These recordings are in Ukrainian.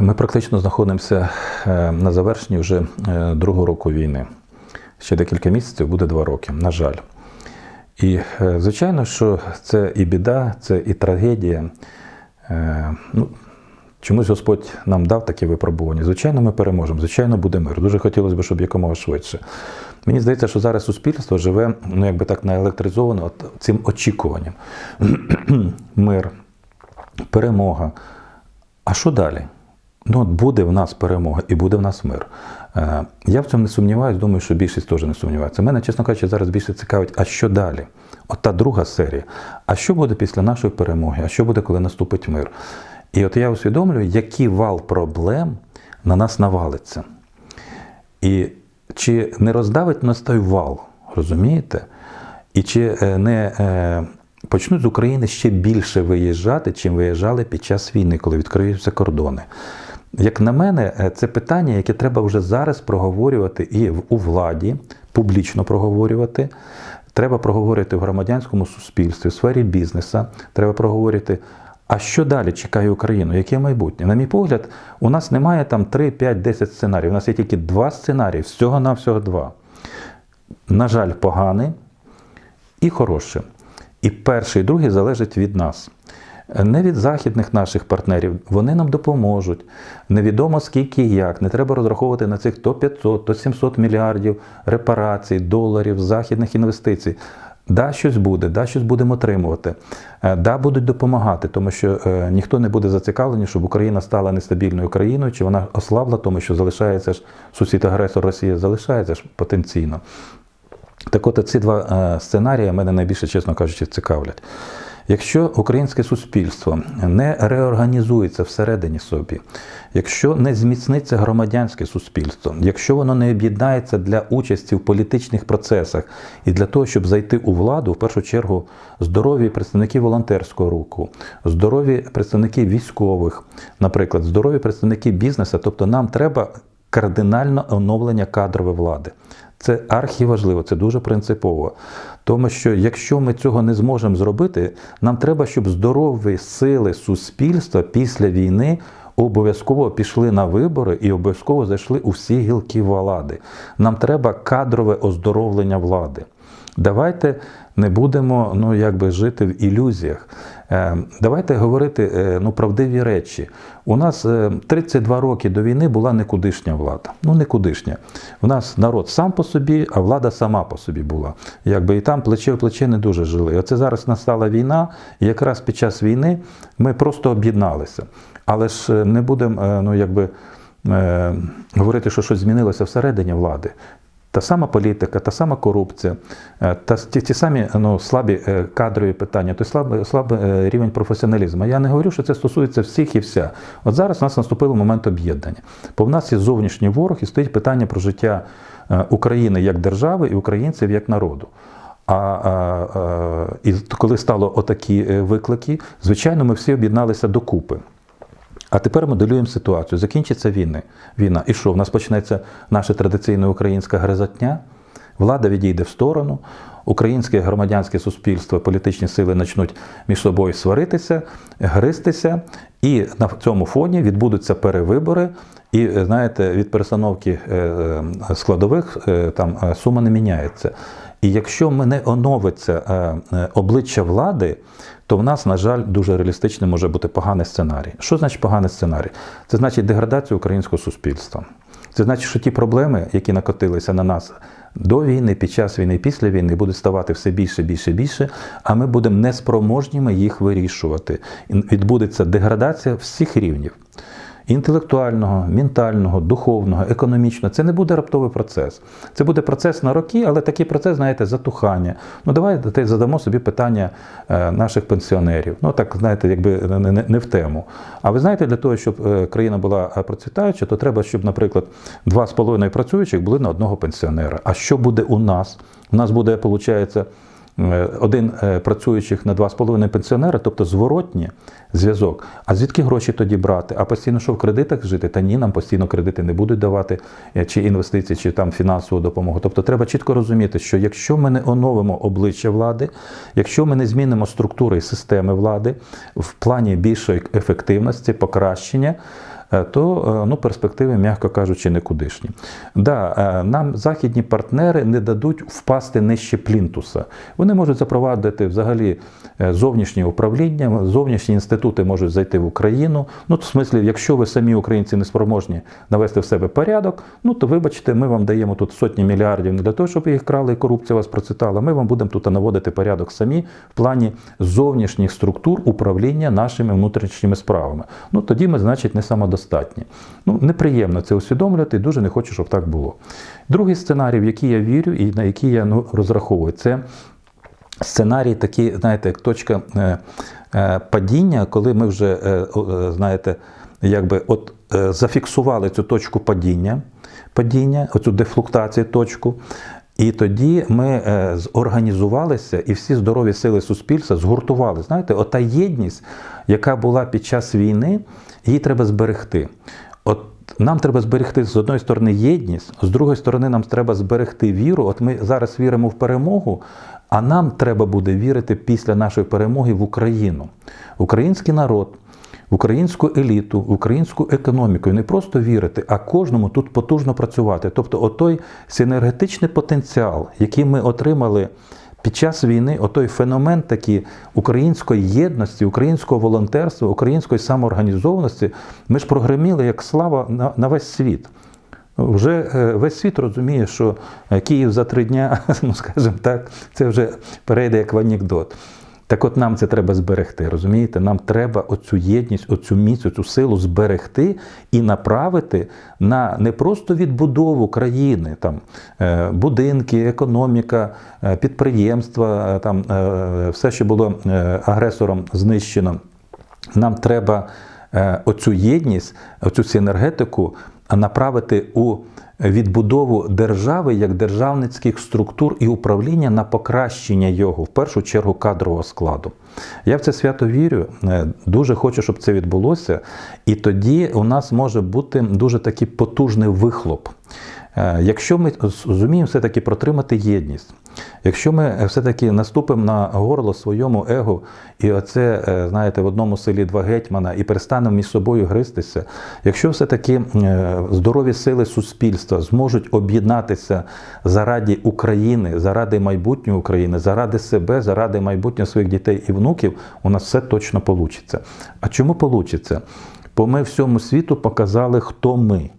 Ми практично знаходимося е, на завершенні вже е, другого року війни. Ще декілька місяців буде два роки, на жаль. І, е, звичайно, що це і біда, це і трагедія. Ну, чомусь Господь нам дав такі випробування. Звичайно, ми переможемо, звичайно, буде мир. Дуже хотілося б, щоб якомога швидше. Мені здається, що зараз суспільство живе, ну якби так наелектризовано цим очікуванням. мир, перемога. А що далі? Ну, от буде в нас перемога і буде в нас мир. Е, Я в цьому не сумніваюся, думаю, що більшість теж не сумнівається. Мене, чесно кажучи, зараз більше цікавить, а що далі? От та друга серія. А що буде після нашої перемоги? А що буде, коли наступить мир? І от я усвідомлюю, який вал проблем на нас навалиться. І чи не роздавить нас той вал, розумієте? І чи е, не е, почнуть з України ще більше виїжджати, чим виїжджали під час війни, коли відкриються кордони? Як на мене, е, це питання, яке треба вже зараз проговорювати і у владі, публічно проговорювати. Треба проговорити в громадянському суспільстві, в сфері бізнесу. Треба проговорити, а що далі чекає Україну? Яке майбутнє? На мій погляд, у нас немає там 3, 5, 10 сценаріїв. У нас є тільки два сценарії, всього-навсього два. На жаль, поганий і хороший. І перший, і другий залежить від нас. Не від західних наших партнерів, вони нам допоможуть. Невідомо скільки і як. Не треба розраховувати на цих то 500, то 700 мільярдів репарацій, доларів, західних інвестицій. Да, щось буде, да, щось будемо отримувати. Е, Да, будуть допомагати, тому що е, ніхто не буде зацікавлений, щоб Україна стала нестабільною країною, чи вона ослабла, тому що залишається ж сусід-агресор Росія, залишається ж потенційно. Так от ці два е, сценарії мене найбільше, чесно кажучи, цікавлять. Якщо українське суспільство не реорганізується всередині собі, якщо не зміцниться громадянське суспільство, якщо воно не об'єднається для участі в політичних процесах і для того, щоб зайти у владу, в першу чергу здорові представники волонтерського руху, здорові представники військових, наприклад, здорові представники бізнесу, тобто нам треба кардинально оновлення кадрової влади. Це архіважливо, це дуже принципово. Тому що якщо ми цього не зможемо зробити, нам треба, щоб здорові сили суспільства після війни обов'язково пішли на вибори і обов'язково зайшли у всі гілки влади. Нам треба кадрове оздоровлення влади. Давайте не будемо ну, якби жити в ілюзіях. Е, Давайте говорити е, ну, правдиві речі. У нас е, 32 роки до війни була никудишня влада. Ну, никудишня. У нас народ сам по собі, а влада сама по собі була. Якби і там плече в плече не дуже жили. Оце зараз настала війна, і якраз під час війни ми просто об'єдналися. Але ж е, не будемо е, ну, якби, е, говорити, що щось змінилося всередині влади. Та сама політика, та сама корупція, е, та ті, ті самі ну, слабі е, кадрові питання, той слабий, слабий е, рівень професіоналізму. Я не говорю, що це стосується всіх і вся. От зараз у нас наступив момент об'єднання. Бо в нас є зовнішній ворог і стоїть питання про життя України як держави і українців як народу. А, а, а і коли стало отакі виклики, звичайно, ми всі об'єдналися докупи. А тепер моделюємо ситуацію. Закінчиться війни. війна. І що? В нас почнеться наша традиційна українська гризотня, влада відійде в сторону, українське громадянське суспільство, політичні сили почнуть між собою сваритися, гристися, і на цьому фоні відбудуться перевибори. І знаєте, від перестановки е, е, складових е, там сума не міняється. І якщо ми не оновиться е, е, обличчя влади, то в нас, на жаль, дуже реалістичним може бути поганий сценарій. Що значить поганий сценарій? Це значить деградацію українського суспільства. Це значить, що ті проблеми, які накотилися на нас до війни, під час війни, після війни, будуть ставати все більше, більше, більше, а ми будемо неспроможніми їх вирішувати. Відбудеться деградація всіх рівнів інтелектуального, ментального, духовного, економічного. Це не буде раптовий процес. Це буде процес на роки, але такий процес, знаєте, затухання. Ну давайте задамо собі питання е, наших пенсіонерів. Ну так, знаєте, якби не, в тему. А ви знаєте, для того, щоб е, країна була е, процвітаюча, то треба, щоб, наприклад, два з половиною працюючих були на одного пенсіонера. А що буде у нас? У нас буде, виходить, один е, працюючих на 2,5 пенсіонера, тобто зворотні зв'язок. А звідки гроші тоді брати? А постійно що в кредитах жити? Та ні, нам постійно кредити не будуть давати, е, чи інвестиції, чи там фінансову допомогу. Тобто треба чітко розуміти, що якщо ми не оновимо обличчя влади, якщо ми не змінимо структури і системи влади в плані більшої ефективності, покращення. Е, то е, ну, перспективи, м'яко кажучи, никудишні. Да, е, нам західні партнери не дадуть впасти нижче плінтуса. Вони можуть запровадити взагалі зовнішнє управління, зовнішні інститути можуть зайти в Україну. Ну, в смислі, якщо ви самі українці не спроможні навести в себе порядок, ну то вибачте, ми вам даємо тут сотні мільярдів не для того, щоб їх крали і корупція вас процвітала. Ми вам будемо тут наводити порядок самі в плані зовнішніх структур управління нашими внутрішніми справами. Ну тоді ми, значить, не самодостатні. Ну, неприємно це усвідомлювати, дуже не хочу, щоб так було. Другий сценарій, в який я вірю і на який я ну, розраховую, це сценарій такий, знаєте, як точка е, е, падіння, коли ми вже, е, знаєте, якби от зафіксували цю точку падіння, падіння, оцю дефлуктацію точку. І тоді ми е, зорганізувалися, і всі здорові сили суспільства згуртували. Знаєте, ота єдність, яка була під час війни, її треба зберегти. От нам треба зберегти з одної сторони єдність, з другої сторони, нам треба зберегти віру. От ми зараз віримо в перемогу, а нам треба буде вірити після нашої перемоги в Україну. Український народ, в українську еліту, в українську економіку. І не просто вірити, а кожному тут потужно працювати. Тобто, отой синергетичний потенціал, який ми отримали. Під час війни отой феномен такий української єдності, українського волонтерства, української самоорганізованості, ми ж прогреміли як слава на, на весь світ. Вже е, весь світ розуміє, що е, Київ за три дня, ну скажімо так, це вже перейде як в анекдот. Так от нам це треба зберегти, розумієте? Нам треба оцю єдність, оцю міць, оцю силу зберегти і направити на не просто відбудову країни, там е, будинки, економіка, е, підприємства, е, там все, що було агресором знищено. Нам треба оцю єдність, оцю синергетику направити у відбудову держави як державницьких структур і управління на покращення його, в першу чергу кадрового складу. Я в це свято вірю, е, дуже хочу, щоб це відбулося, і тоді у нас може бути дуже такий потужний вихлоп. Е, Якщо ми зуміємо все-таки протримати єдність, якщо ми все-таки наступимо на горло своєму его, і оце, е, знаєте, в одному селі два гетьмана, і перестанемо між собою гристися, якщо все-таки е, здорові сили суспільства зможуть об'єднатися заради України, заради майбутнього України, заради себе, заради майбутнього своїх дітей і внуків, у нас все точно вийде. А чому вийде? Бо ми всьому світу показали, хто ми.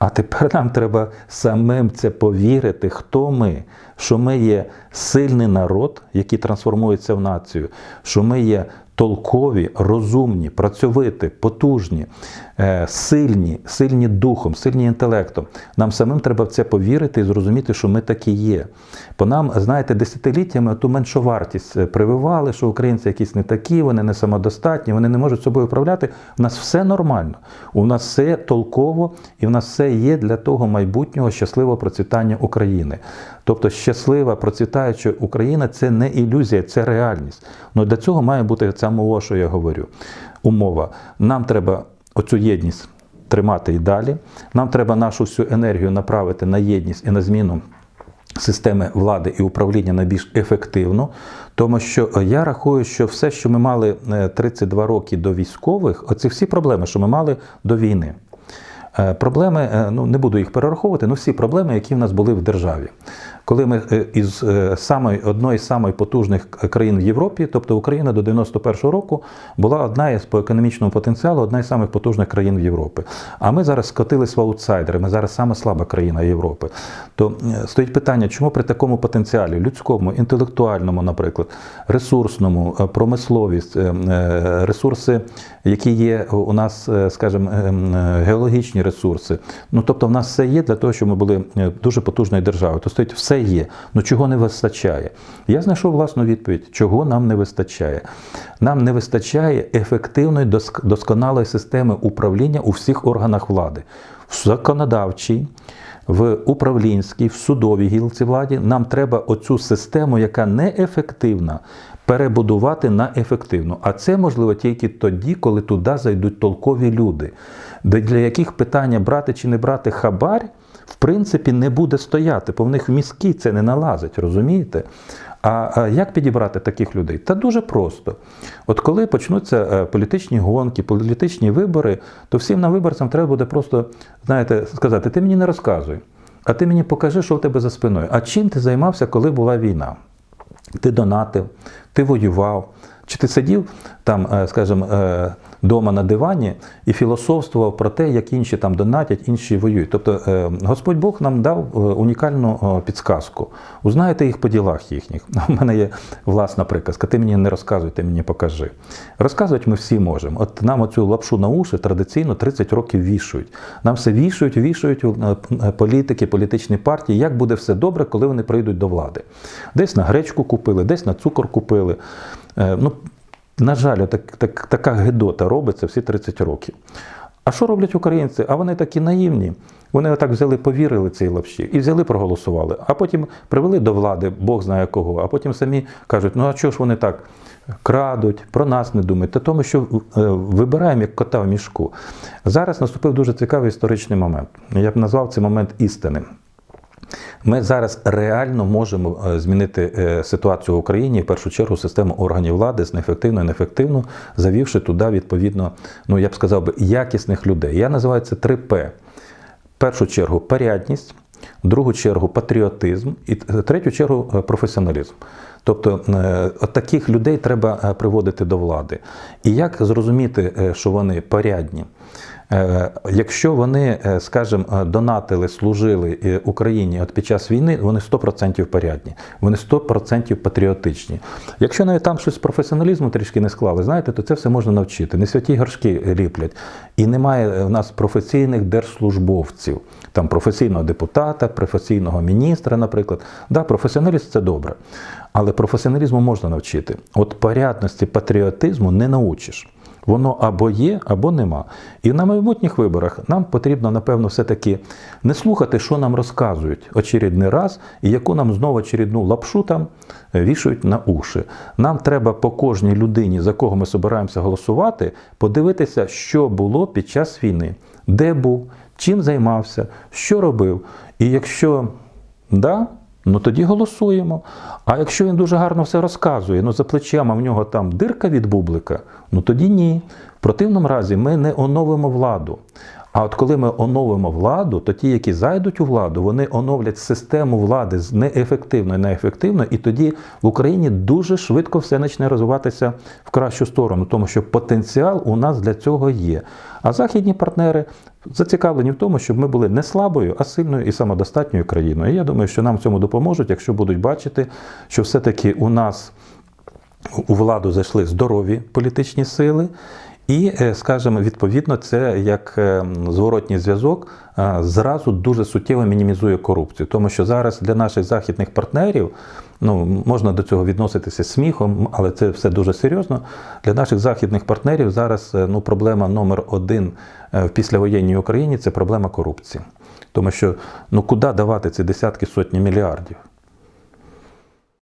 А тепер нам треба самим це повірити, хто ми, що ми є сильний народ, який трансформується в націю, що ми є толкові, розумні, працьовиті, потужні, е, сильні, сильні духом, сильні інтелектом. Нам самим треба в це повірити і зрозуміти, що ми такі є. Бо нам, знаєте, десятиліттями ту меншовартість е, прививали, що українці якісь не такі, вони не самодостатні, вони не можуть собою управляти. У нас все нормально, у нас все толково і в нас все є для того майбутнього щасливого процвітання України. Тобто щаслива, процвітаюча Україна це не ілюзія, це реальність. Ну для цього має бути ця мова, що я говорю. Умова. Нам треба оцю єдність тримати і далі. Нам треба нашу всю енергію направити на єдність і на зміну. Системи влади і управління найбільш ефективно, тому що я рахую, що все, що ми мали е, 32 роки до військових, оці всі проблеми, що ми мали до війни. Е, Проблеми, е, ну не буду їх перераховувати, ну всі проблеми, які в нас були в державі. Коли ми е, із е, самої одної з самих потужних країн в Європі, тобто Україна до 91-го року була одна із по економічному потенціалу, одна із самих потужних країн в Європі. А ми зараз скотились в аутсайдери. Ми зараз саме слаба країна Європи. То е, стоїть питання, чому при такому потенціалі, людському, інтелектуальному, наприклад, ресурсному, промисловість, ресурси, які є у нас, скажімо, геологічні ресурси. Ну тобто, в нас все є для того, щоб ми були дуже потужною державою. То стоїть все є. Ну чого не вистачає? Я знайшов власну відповідь, чого нам не вистачає. Нам не вистачає ефективної досконалої системи управління у всіх органах влади, в законодавчій. В управлінській, в судовій гілці владі нам треба оцю систему, яка неефективна, перебудувати на ефективну. А це можливо тільки тоді, коли туди зайдуть толкові люди, для яких питання брати чи не брати хабар, в принципі, не буде стояти, бо в них мізки це не налазить, розумієте? А а як підібрати таких людей? Та дуже просто. От коли почнуться е, політичні гонки, політичні вибори, то всім нам виборцям треба буде просто, знаєте, сказати: ти мені не розказуй, а ти мені покажи, що в тебе за спиною. А чим ти займався, коли була війна? Ти донатив, ти воював, чи ти сидів там, е, скажімо, е, дома на дивані і філософствував про те, як інші там донатять, інші воюють. Тобто е, Господь Бог нам дав е, унікальну е, підсказку. Узнаєте їх по ділах їхніх. У мене є власна приказка. Ти мені не розказуй, ти мені покажи. Розказувати ми всі можемо. От нам оцю лапшу на уші традиційно 30 років вішують. Нам все вішують, вішують політики, політичні партії, як буде все добре, коли вони прийдуть до влади. Десь на гречку купили, десь на цукор купили. Ну, на жаль, так, так, така гидота робиться всі 30 років. А що роблять українці? А вони такі наївні. Вони отак взяли, повірили цій лапші і взяли, проголосували. А потім привели до влади, Бог знає кого, а потім самі кажуть, ну а чого ж вони так крадуть, про нас не думають? Та тому, що е, вибираємо як кота в мішку. Зараз наступив дуже цікавий історичний момент. Я б назвав це момент істини. Ми зараз реально можемо е, змінити е, ситуацію в Україні, в першу чергу, систему органів влади з неефективно неефективно, завівши туди відповідно, ну я б сказав би, якісних людей. Я називаю це 3П. В першу чергу порядність, в другу чергу патріотизм і в третю чергу е, професіоналізм. Тобто е, от таких людей треба е, приводити до влади. І як зрозуміти, е, що вони порядні? Е, Якщо вони, е, скажімо, е, донатили, служили Україні от під час війни, вони 100% порядні, вони 100% патріотичні. Якщо навіть там щось з професіоналізму трішки не склали, знаєте, то це все можна навчити. Не святі горшки ліплять. І немає в нас професійних держслужбовців, там професійного депутата, професійного міністра, наприклад. Да, професіоналізм це добре. Але професіоналізму можна навчити. От порядності патріотизму не научиш. Воно або є, або нема. І на майбутніх виборах нам потрібно, напевно, все-таки не слухати, що нам розказують очередний раз, і яку нам знову очередну лапшу там вішають на уші. Нам треба по кожній людині, за кого ми збираємося голосувати, подивитися, що було під час війни, де був, чим займався, що робив. І якщо да, Ну тоді голосуємо. А якщо він дуже гарно все розказує, ну за плечима в нього там дирка від бублика, ну тоді ні. В противному разі ми не оновимо владу. А от коли ми оновимо владу, то ті, які зайдуть у владу, вони оновлять систему влади з неефективної на ефективну, і тоді в Україні дуже швидко все почне розвиватися в кращу сторону, тому що потенціал у нас для цього є. А західні партнери зацікавлені в тому, щоб ми були не слабою, а сильною і самодостатньою країною. І я думаю, що нам в цьому допоможуть, якщо будуть бачити, що все-таки у нас у владу зайшли здорові політичні сили. І, е, скажімо, відповідно, це як е, зворотній зв'язок е, зразу дуже суттєво мінімізує корупцію, тому що зараз для наших західних партнерів ну можна до цього відноситися сміхом, але це все дуже серйозно. Для наших західних партнерів зараз ну проблема номер один в післявоєнній Україні це проблема корупції, тому що ну куди давати ці десятки сотні мільярдів?